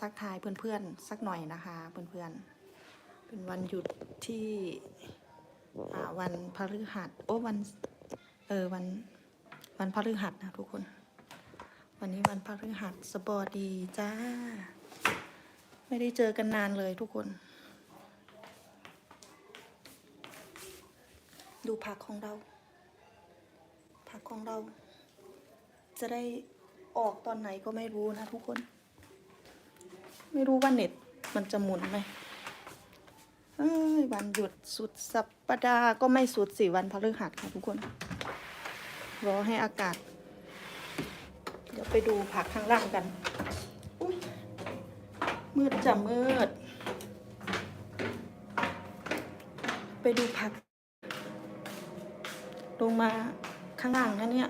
ทักทายเพื่อนๆสักหน่อยนะคะเพื่อนๆเป็นวันหยุดที่วันพฤหัสโอ้วันเออวันวันพฤหัสนะทุกคน วันนี้วันพฤหัสสบอดีจ้า ไม่ได้เจอกันนานเลยทุกคน ดูผักของเรา ผักของเรา จะได้ออกตอนไหนก็ไม่รู้นะทุกคน ไม่รู้ว่าเน็ตมันจะหมุนไหมเอ้ยวันหยุดสุดสัปดาห์ก็ไม่สุดสี่วันพฤหัสค่ะทุกคน รอให้อากาศ เดี๋ยวไปดูผักข้างล่างกัน อุ๊ยมืดจะมืด ไปดูผัก ลงมาข้างล่างนะเนี่ย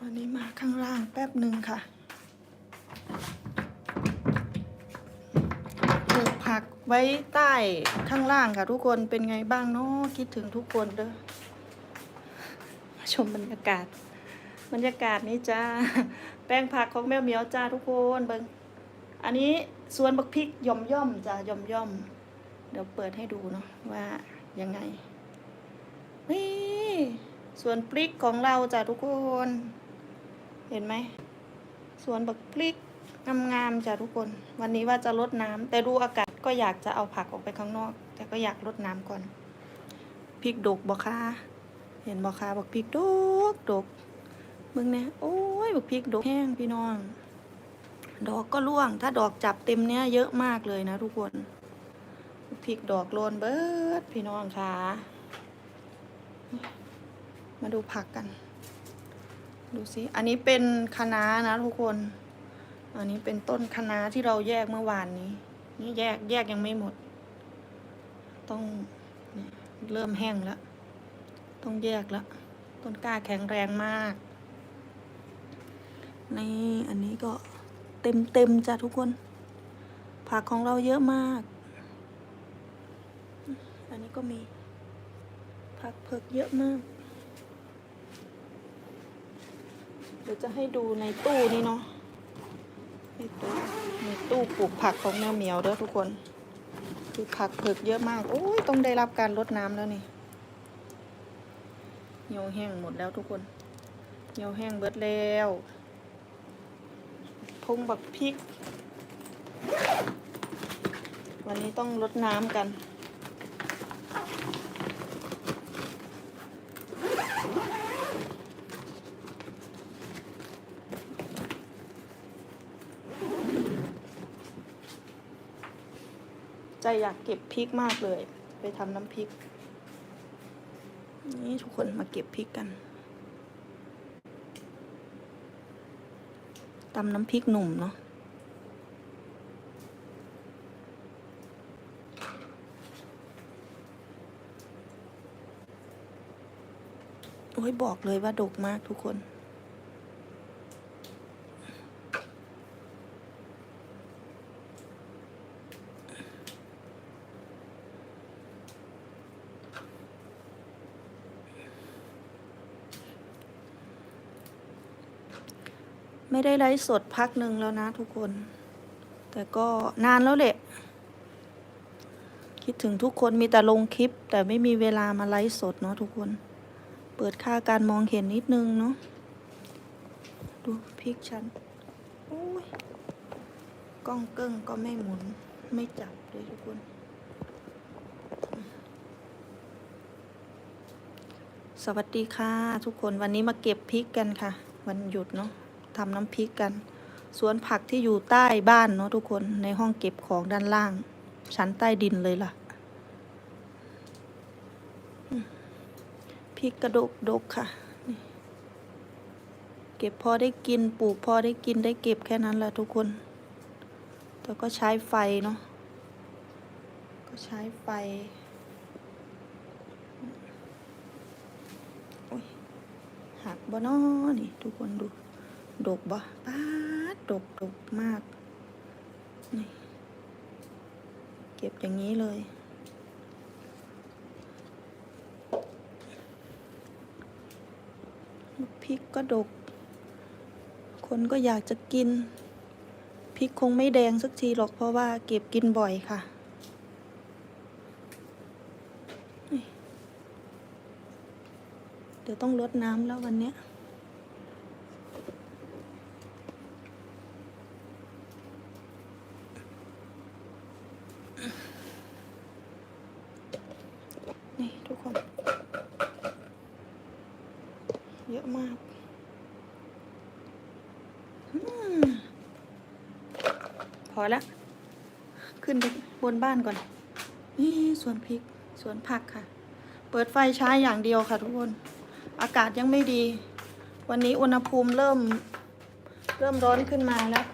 วันนี้มาข้างล่างแป๊บหนึ่งค่ะปลูกผัก ไว้ใต้ข้างล่างค่ะทุกคนเป็นไงบ้างเนาะคิดถึงทุกคนเด้อมาชมบรรยากาศ บรรยากาศนี้จ้า แป้งผักของแมวเหมียวจ้าทุกคนเบิงอันนี้สวนบักพริกย่อมย่อมจ้าย่อมย่อม เดี๋ยวเปิดให้ดูเนาะว่ายังไงนี่สวนพริกของเราจ้าทุกคน เห็นไหมสวนบักพริกงามๆจ้ะทุกคน วันนี้ว่าจะรดน้ำแต่ดูอากาศ ก็อยากจะเอาผักออกไปข้างนอก แต่ก็อยากรดน้ำก่อนพริกดกบ่คะเห็นบ่คะบักพริกดกดกมึงเนี่ยโอ้ยบักพริกดกแห้งพี่น้อง ดอกก็ร่วง ถ้าดอกจับเต็มเนี้ยเยอะมากเลยนะทุกคนพริกดอกโลนเบิดพี่น้องค่ะ มาดูผักกัน ดูสิ อันนี้เป็นคะน้านะทุกคน อันนี้เป็นต้นคะน้าที่เราแยกเมื่อวานนี้ นี่แยกแยกยังไม่หมด ต้องเริ่มแห้งแล้ว ต้องแยกแล้ว ต้นกล้าแข็งแรงมาก นี่อันนี้ก็เต็มเต็มจ้ะทุกคน ผักของเราเยอะมาก อันนี้ก็มี ผักเผือกเยอะมาก เดี๋ยวจะให้ดูในตู้นี้เนาะในตู้ ตู้ปลูกผักของแมวเหมียวเด้อทุกคน คือผักเผือกเยอะมาก โอ้ยต้องได้รับการรดน้ำแล้วนี่เหี่ยวแห้งหมดแล้วทุกคน เหี่ยวแห้งเบิดแล้วพงบักพริก วันนี้ต้องรดน้ำกัน ใจอยากเก็บพริกมากเลย ไปทำน้ำพริก นี่ทุกคนมาเก็บพริกกันตำน้ำพริกหนุ่มเนาะโอ้ยบอกเลยว่าดกมากทุกคน ไม่ได้ไลฟ์สดพักหนึ่งแล้วนะทุกคน แต่ก็นานแล้วแหละ คิดถึงทุกคนมีแต่ลงคลิป แต่ไม่มีเวลามาไลฟ์สดเนาะทุกคน เปิดค่าการมองเห็นนิดนึงเนาะ ดูพริกฉันโอ้ยกล้องเกิ้งก็ไม่หมุน ไม่จับเลยทุกคน สวัสดีค่ะทุกคนวันนี้มาเก็บพริกกันค่ะ วันหยุดเนาะ ทำน้ำพริกกัน สวนผักที่อยู่ใต้บ้านเนาะทุกคนในห้องเก็บของด้านล่าง ชั้นใต้ดินเลยล่ะพริกกระดกดกค่ะ เก็บพอได้กินปลูกพอได้กินได้เก็บแค่นั้นแหละทุกคน แต่ก็ใช้ไฟเนาะก็ใช้ไฟหักบ่นอนี่ทุกคนดู ดกบ่ป้าดดกดกมาก นี่ เก็บอย่างนี้เลย พริกก็ดก คนก็อยากจะกิน พริกคงไม่แดงสักทีหรอกเพราะว่าเก็บกินบ่อยค่ะเดี๋ยวต้องลดน้ำแล้ววันเนี้ย นี่ทุกคน เยอะมากอืมพ อละ ขึ้นไปบนบ้านก่อน นี่สวนพริกสวนผักค่ะ เปิดไฟใช้อย่างเดียวค่ะทุกคน อากาศยังไม่ดี วันนี้อุณหภูมิเริ่ม เริ่มร้อนขึ้นมาแล้ว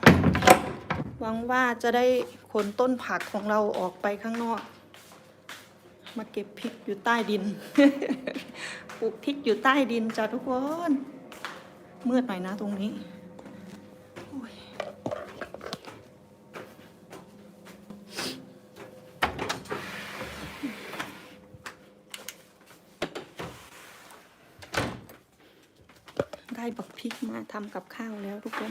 หวังว่าจะได้ขนต้นผักของเราออกไปข้างนอก มาเก็บพริกอยู่ใต้ดิน ปลูกพริกอยู่ใต้ดินจ้ะทุกคน มืดหน่อยนะตรงนี้โอ้ยได้บัก พริกมาทำกับข้าวแล้วทุกคน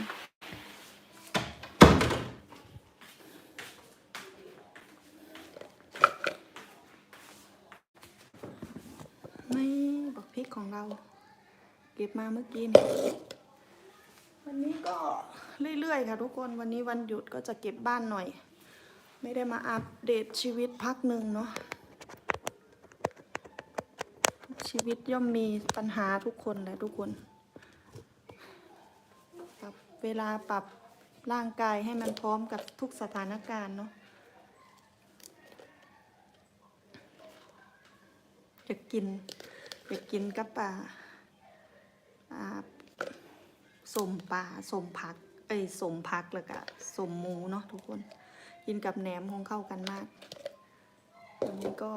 ไม่บักพริกของเรา เก็บมาเมื่อกี้นี่วันนี้ก็เรื่อยๆค่ะทุกคนวันนี้วันหยุดก็จะเก็บบ้านหน่อย ไม่ได้มาอัปเดตชีวิตพักหนึ่งเนาะชีวิตย่อมมีปัญหาทุกคนแหละทุกคน เวลาปรับร่างกายให้มันพร้อมกับทุกสถานการณ์เนาะจะกินจะกินกับป่าสมป่าสมผัก เอ้ยสมผักแล้วก็สมหมูเนาะทุกคน กินกับแหนมคงเข้ากันมากวันนี้ก็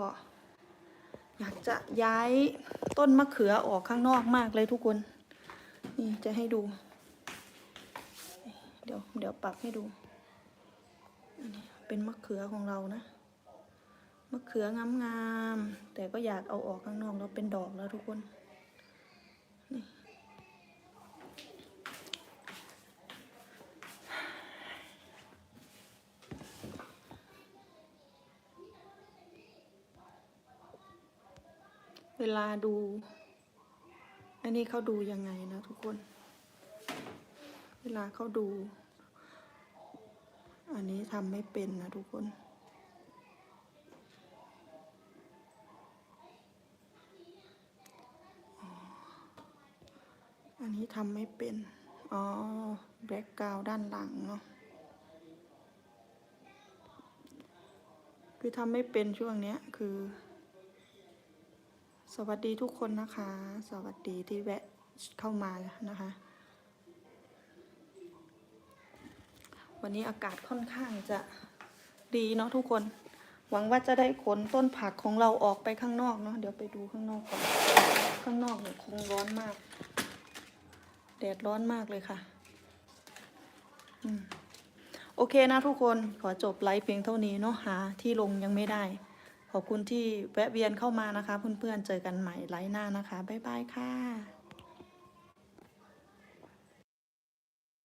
อยากจะย้ายต้นมะเขือออกข้างนอกมากเลยทุกคน นี่จะให้ดู เดี๋ยวเดี๋ยวปรับให้ดูอันนี้เป็นมะเขือของเรานะ มะเขืองามๆ แต่ก็อยากเอาออกข้างนอกแล้วเป็นดอกแล้วทุกคนนี่เวลาดู อันนี้เขาดูยังไงนะทุกคน เวลาเขาดู อันนี้ทำไม่เป็นนะทุกคนอันนี้ทำไม่เป็น อ๋อ แบล็กกราวด้านหลังเนาะ คือทำไม่เป็นช่วงเนี้ยคือ สวัสดีทุกคนนะคะ สวัสดีที่แวะเข้ามานะคะ วันนี้อากาศค่อนข้างจะดีเนาะทุกคน หวังว่าจะได้ขนต้นผักของเราออกไปข้างนอกเนาะเดี๋ยวไปดูข้างนอกก่อนข้างนอกเนี่ยคงร้อนมาก แดดร้อนมากเลยค่ะอืมโอเคนะทุกคนขอจบไลฟ์เพียงเท่านี้เนาะหาที่ลงยังไม่ได้ ขอบคุณที่แวะเวียนเข้ามานะคะ เพื่อนๆเจอกันใหม่ไลฟ์หน้านะคะ บ๊ายบายค่ะ